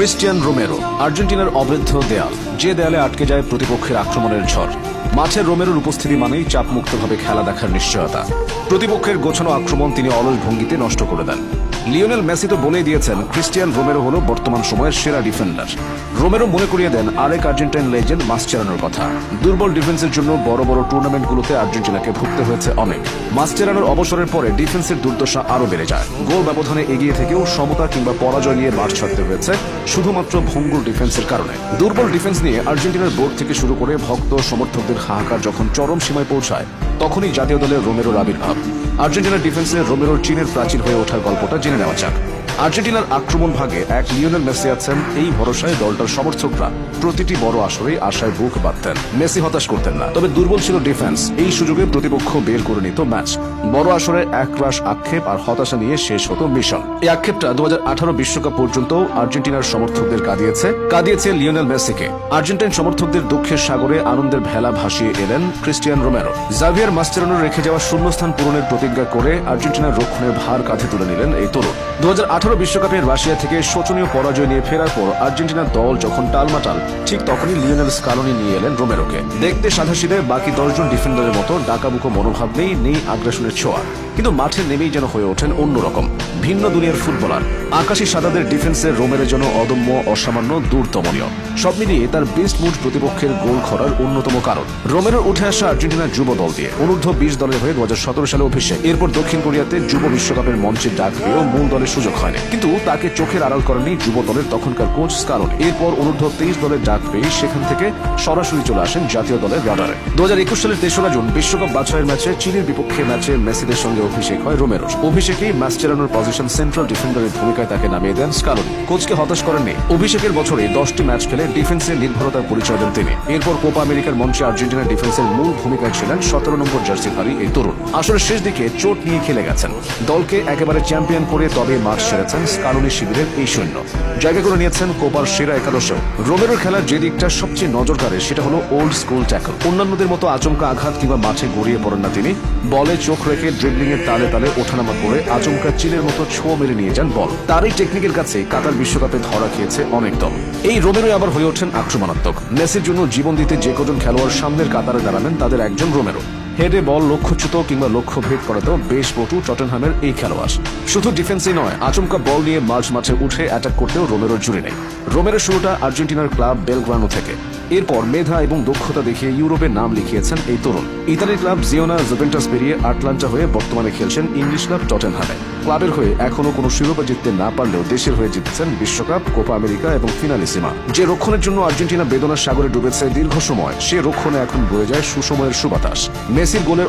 Cristian Romero আর্জেন্টিনার অবৈধ দেয়াল। যে দেয়ালে আটকে যায় প্রতিপক্ষের আক্রমণের ঝড় মাঠে রোমেরোর উপস্থিতি মানেই চাপমুক্তভাবে খেলা দেখার নিশ্চয়তা। প্রতিপক্ষের গোছানো আক্রমণ তিনি অলস ভঙ্গিতে নষ্ট করে দেন। লিওনেল মেসি তো বলেই দিয়েছেন, ক্রিস্টিয়ান রোমেরো হল বর্তমান সময়ের সেরা ডিফেন্ডার। রোমেরো মনে করিয়ে দেন আরেক আর্জেন্টাইন লেজেন্ড মাস্টেরানোর কথা। দুর্বল ডিফেন্সের জন্য বড় বড় টুর্নামেন্টগুলোতে আর্জেন্টিনাকে ভুগতে হয়েছে অনেক। মাস্টেরানোর অবসরের পরে ডিফেন্সের দুর্দশা আরও বেড়ে যায়। গোল ব্যবধানে এগিয়ে থেকেও সমতা কিংবা পরাজয় নিয়ে মাঠ ছাড়তে হয়েছে, শুধুমাত্র ভঙ্গুর ডিফেন্সের কারণে। দুর্বল ডিফেন্স আর্জেন্টিনার বোর্ড থেকে শুরু করে ভক্ত সমর্থকদের হাহাকার যখন চরম সীমায় পৌঁছায়, তখনই জাতীয় দলের রোমেরোর আবির্ভাব। আর্জেন্টিনার ডিফেন্সে রোমেরোর চীনের প্রাচীর হয়ে ওঠার গল্পটা জেনে নেওয়া যাক। আর্জেন্টিনার আক্রমণ ভাগে এক লিওনেল মেসি আছেন এই ভরসায় দলটার সমর্থকরা। প্রতিটি বড় আসরে আশায় বুক বাঁধতেন। মেসি হতাশ করতেন না। তবে দুর্বল ছিল ডিফেন্স। এই সুযোগে প্রতিপক্ষ বের করে নিত ম্যাচ। বড় আসরে এক রাশ আক্ষেপ আর হতাশা নিয়ে শেষ হতো মিশন। এই আক্ষেপটা দু বিশ্বকাপ পর্যন্ত আর্জেন্টিনার সমর্থকদের কাঁদিয়েছে। কাঁদিয়েছে লিওনেল মেসিকে। আর্জেন্টাইন সমর্থকদের দুঃখের সাগরে আনন্দের ভেলা ভাসিয়ে এলেন ক্রিস্টিয়ান রোমেরো। জাভিয়ার মাস্টেরানোর রেখে যাওয়া শূন্যস্থান পূরণের প্রতিজ্ঞা করে আর্জেন্টিনার রক্ষণের ভার কাঁধে তুলে নিলেন এই তরুণ। দু হাজার আঠারো বিশ্বকাপে রাশিয়া থেকে শোচনীয় পরাজয় নিয়ে ফেরার পর আর্জেন্টিনার দল যখন টালমাটাল, ঠিক তখনই লিওনেল স্কালোনি নিয়ে এলেন রোমেরোকে। দেখতে সাধাসিদে বাকি দশজন ডিফেন্ডারের মতো ডাকাবুকো মনোভাব নেই নেই আগ্রাসনের ছোঁয়া। কিন্তু মাঠে নেমেই যেন হয়ে ওঠেন অন্যরকম, ভিন্ন দুনিয়ার ফুটবলার। আকাশী সাদাদের ডিফেন্সের রোমের জন্য অদম্য, অসামান্য দূরতমনীয় সব মিলিয়ে তার বেস্ট মুড প্রতিপক্ষের গোল খরার অন্যতম কারণ। রোমেরোর উঠে আসা আর্জেন্টিনার যুব দল দিয়ে, অনূর্ধ্ব বিশ দলের হয়ে দু সালে অভিষেক। এরপর দক্ষিণ কোরিয়াতে যুব বিশ্বকাপের মঞ্চে ডাক পেয়েও মূল দলের সুযোগ হয়নি। কিন্তু তাকে চোখের আড়াল করেনি যুব দলের তখনকার কোচ স্কারণ এরপর অনূর্ধ্ব তেইশ দলের ডাক পেয়ে সেখান থেকে সরাসরি চলে আসেন জাতীয় দলের রাডারে। দু সালের তেসরা জুন বিশ্বকাপ বাছাইয়ের ম্যাচে, চীনের বিপক্ষে ম্যাচে মেসিদের সঙ্গে অভিষেক হয় রোমেরোর। অভিষেকেই ম্যাচেরানোর পজিশন সেন্ট্রাল ডিফেন্ডারের ভূমিকায় তাকে নামিয়ে দেন স্কালোনি। কোচকে হতাশ করেননি অভিষেকের বছরে দশটি ম্যাচ খেলে ডিফেন্সের নির্ভরতার পরিচয় দেন তিনি। এরপর কোপা আমেরিকার মঞ্চে আর্জেন্টিনার ডিফেন্সের মূল ভূমিকায় ছিলেন সতেরো নম্বর জার্সিধারী এই তরুণ। আসলে শেষ দিকে চোট নিয়ে খেলে গেছেন। দলকে একেবারে চ্যাম্পিয়ন করে তবে মাঠ সেরেছেন স্কালোনি শিবিরের এই সৈন্য। জায়গা করে নিয়েছেন কোপার সেরা একাদশেও। রোমেরোর খেলার যে দিকটা সবচেয়ে নজর সেটা হলো ওল্ড স্কুল ট্যাকল অন্যান্যদের মতো আচমকা আঘাত কিংবা মাঠে গড়িয়ে পড়েন না তিনি। বলে চোখ রেখে ড্রিবলিং তালে তালে ওঠানামা করে আচমকা চিলের মতো ছো মেরে নিয়ে যান বল। তার এই টেকনিকের কাছে কাতার বিশ্বকাপে ধরা খেয়েছে অনেক দল। এই রোমেরো আবার হয়ে ওঠেন আক্রমণাত্মক। মেসির জন্য জীবন দিতে যে কজন খেলোয়াড় সামনের কাতারে দাঁড়াবেন, তাদের একজন রোমেরো। হেডে বল লক্ষ্যচ্যুত কিংবা লক্ষ্য ভেদ করাতেও বেশ পটু টটেনহামের এই খেলোয়াড়। শুধু ডিফেন্সই নয়, আচমকা বল নিয়ে মাঝ মাঠে উঠে অ্যাটাক করতেও রোমেরোর জুড়ি নেই। রোমেরোর শুরুটা আর্জেন্টিনার ক্লাব বেলগ্রানো থেকে। এরপর মেধা এবং দক্ষতা দেখিয়ে ইউরোপে নাম লিখিয়েছেন এই তরুণ। ইতালি ক্লাব জিওনা জুভেন্টাস পেরিয়ে আটলান্টা হয়ে বর্তমানে খেলছেন ইংলিশ ক্লাব টটেনহামে। ক্লাবের হয়ে এখনও কোনো শিরোপা জিততে না পারলেও দেশের হয়ে জিতেছেন বিশ্বকাপ, কোপা আমেরিকা এবং ফিনালিসিমা। যে রক্ষণের জন্য আর্জেন্টিনা বেদনার সাগরে ডুবেছে দীর্ঘ সময়, সে রক্ষণে এখন বয়ে যায় সুসময়ের সুবাতাস। মেসির গোলের